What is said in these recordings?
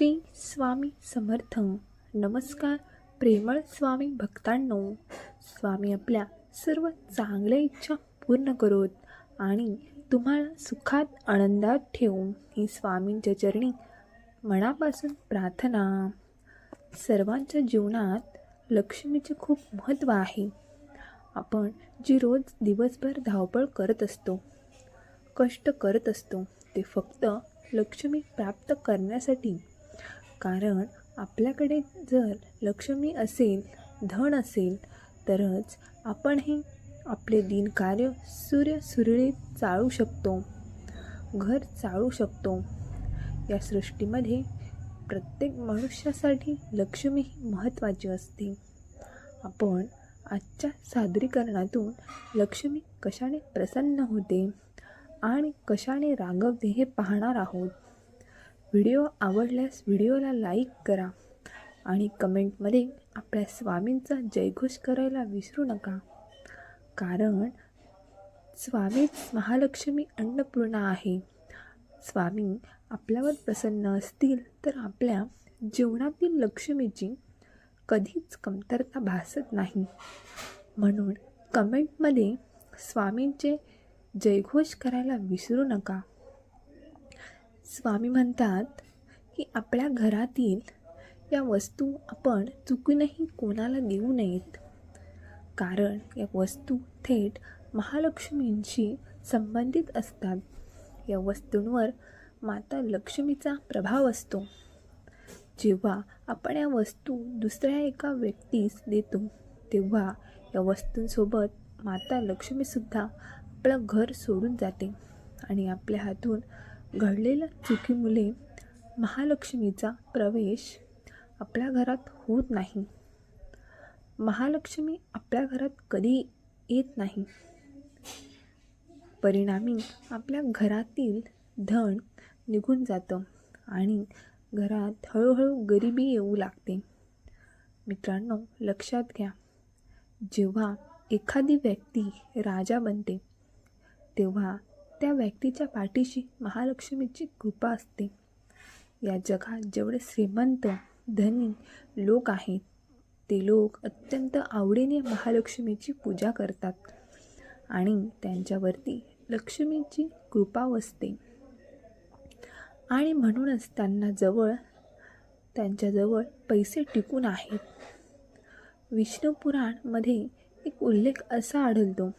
श्री स्वामी समर्थ. नमस्कार प्रेमळ स्वामी भक्तांनो. स्वामी आपल्या सर्व चांगल्या इच्छा पूर्ण करोत आणि तुम्हाला सुखात आनंदात ठेवून ही स्वामींच्या चरणी मनापासून प्रार्थना. सर्वांच्या जीवनात लक्ष्मीचे खूप महत्त्व आहे. आपण जी रोज दिवसभर धावपळ करत असतो कष्ट करत असतो ते फक्त लक्ष्मी प्राप्त करण्यासाठी कारण आपल्याकडे जर लक्ष्मी असेल धन असेल तरच आपण हे आपले दिनकार्य सूर्य सुरळीत चाळू शकतो घर चाळू शकतो. या सृष्टीमध्ये प्रत्येक मनुष्यासाठी लक्ष्मी ही महत्त्वाची असते. आपण आजच्या सादरीकरणातून लक्ष्मी कशाने प्रसन्न होते आणि कशाने रागवते हे पाहणार आहोत? व्हिडिओ आवडल्यास व्हिडिओला लाईक करा आणि कमेंटमध्ये आपल्या स्वामींचा जयघोष करायला विसरू नका. कारण स्वामीच महालक्ष्मी अन्नपूर्णा आहे. स्वामी आपल्यावर प्रसन्न असतील तर आपल्या जीवनातील लक्ष्मीची कधीच कमतरता भासत नाही. म्हणून कमेंटमध्ये स्वामींचे जयघोष करायला विसरू नका. स्वामी म्हणतात की आपल्या घरातील या वस्तू आपण चुकूनही कोणाला देऊ नयेत. कारण या वस्तू थेट महालक्ष्मींशी संबंधित असतात. या वस्तूंवर माता लक्ष्मीचा प्रभाव असतो. जेव्हा आपण या वस्तू दुसऱ्या एका व्यक्तीस देतो तेव्हा या वस्तूंसोबत माता लक्ष्मीसुद्धा आपलं घर सोडून जाते आणि आपल्या हातून घडलेल्या चुकीमुळे महालक्ष्मीचा प्रवेश आपल्या घरात होत नाही. महालक्ष्मी आपल्या घरात कधी येत नाही. परिणामी आपल्या घरातील धन निघून जातं आणि घरात हळूहळू गरिबी येऊ लागते. मित्रांनो लक्षात घ्या जेव्हा एखादी व्यक्ती राजा बनते तेव्हा त्या व्यक्तीच्या पाठीशी महालक्ष्मीची कृपा असते. या जगात जेवढे श्रीमंत धनी लोक आहेत ते लोक अत्यंत आवडीने महालक्ष्मीची पूजा करतात आणि त्यांच्यावरती लक्ष्मीची कृपा वसते. आणि म्हणूनच त्यांना जवळ त्यांच्याजवळ पैसे टिकून आहेत. विष्णुपुराणमध्ये एक उल्लेख असा आढळतो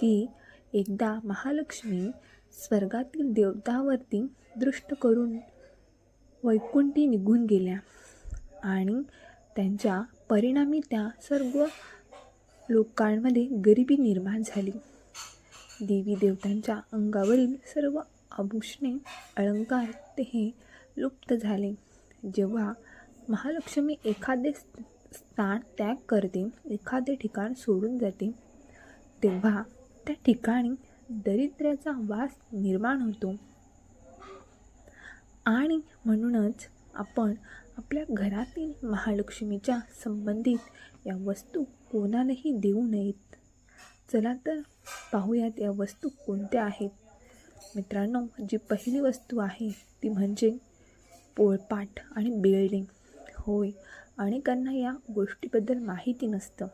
की एकदा महालक्ष्मी स्वर्गातील देवतावरती दृष्ट करून वैकुंठी निघून गेल्या आणि त्यांच्या परिणामी त्या सर्व लोकांमध्ये गरिबी निर्माण झाली. देवी देवतांच्या अंगावरील सर्व आभूषणे अलंकार ते हे लुप्त झाले. जेव्हा महालक्ष्मी एखादे स्थान त्याग करते एखादे ठिकाण सोडून जाते तेव्हा त्या ठिकाणी दरिद्र्याचा वास निर्माण होतो. आणि म्हणूनच आपण आपल्या घरातील महालक्ष्मीच्या संबंधित या वस्तू कोणालाही देऊ नयेत. चला तर पाहूयात या वस्तू कोणत्या आहेत. मित्रांनो जी पहिली वस्तू आहे ती म्हणजे पोळपाट आणि बिल्डिंग. होय अनेकांना या गोष्टीबद्दल माहिती नसतं.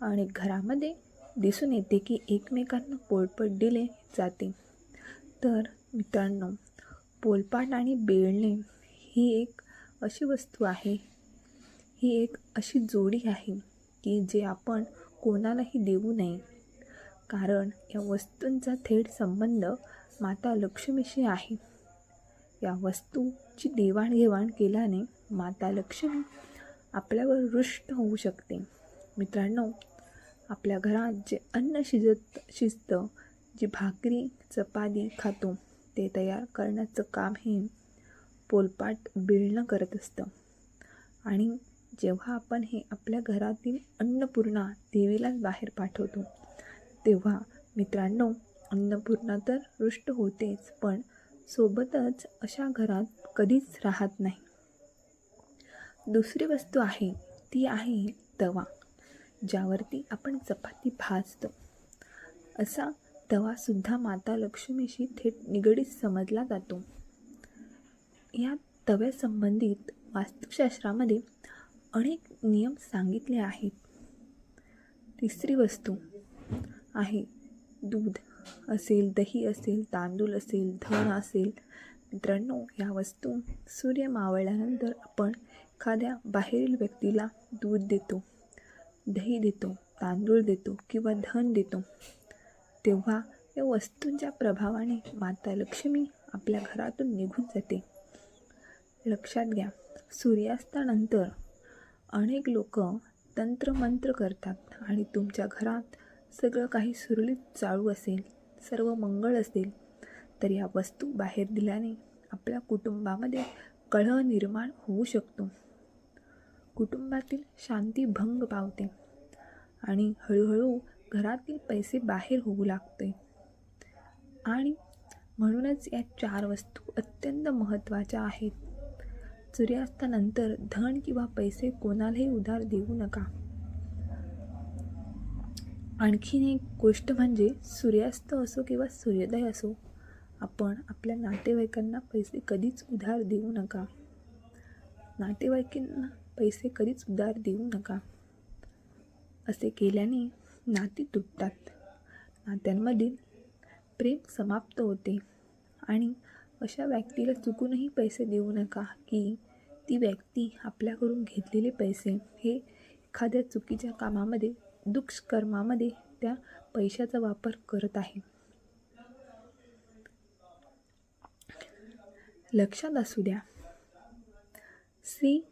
आणि घरामध्ये दिसून येते की एकमेकांना पोळपट दिले जाते. तर मित्रांनो पोलपाट आणि बेळणे ही एक अशी वस्तू आहे. ही एक अशी जोडी आहे की जे आपण कोणालाही देऊ नये. कारण या वस्तूंचा थेट संबंध माता लक्ष्मीशी आहे. या वस्तूची देवाणघेवाण केल्याने माता लक्ष्मी आपल्यावर रुष्ट होऊ शकते. मित्रांनो आपल्या घरात जे अन्न शिजत शिजतं जी भाकरी चपाती खातो ते तयार करण्याचं काम हे पोलपाट बिळणं करत असतं. आणि जेव्हा आपण हे आपल्या घरातील अन्नपूर्णा देवीलाच बाहेर पाठवतो तेव्हा मित्रांनो अन्नपूर्णा तर रुष्ट होतेच पण सोबतच अशा घरात कधीच राहत नाही. दुसरी वस्तू आहे ती आहे तवा. ज्यावरती आपण चपाती भाजतो. असा तवासुद्धा माता लक्ष्मीशी थेट निगडीत समजला जातो. या तव्यासंबंधित वास्तुशास्त्रामध्ये अनेक नियम सांगितले आहेत. तिसरी वस्तू आहे. दूध असेल दही असेल तांदूळ असेल धन असेल. मित्रांनो या वस्तू सूर्य मावळल्यानंतर आपण एखाद्या बाहेरील व्यक्तीला दूध देतो. दही देतो तांदूळ देतो किंवा धन देतो तेव्हा या वस्तूंच्या प्रभावाने माता लक्ष्मी आपल्या घरातून निघून जाते. लक्षात घ्या सूर्यास्तानंतर अनेक लोक तंत्रमंत्र करतात आणि तुमच्या घरात सगळं काही सुरळीत चालू असेल सर्व मंगळ असेल तर या वस्तू बाहेर दिल्याने आपल्या कुटुंबामध्ये कळह निर्माण होऊ शकतो. कुटुंबातील शांती भंग पावते आणि हळूहळू घरातील पैसे बाहेर होऊ लागते. आणि म्हणूनच या चार वस्तू अत्यंत महत्त्वाच्या आहेत. सूर्यास्तानंतर धन किंवा पैसे कोणालाही उधार देऊ नका. आणखीन एक गोष्ट म्हणजे सूर्यास्त असो किंवा सूर्योदय असो आपण आपल्या नातेवाईकांना पैसे कधीच उधार देऊ नका. नातेवाईकांना पैसे कधीच उधार देऊ नका. असे केल्याने नाती तुटतात. नात्यांमधील प्रेम समाप्त होते आणि अशा व्यक्तीला चुकूनही पैसे देऊ नका की ती व्यक्ती आपल्याकडून घेतलेले पैसे हे एखाद्या चुकीच्या कामामध्ये दुष्कर्मामध्ये त्या पैशाचा वापर करत आहे. लक्षात असू द्या. श्री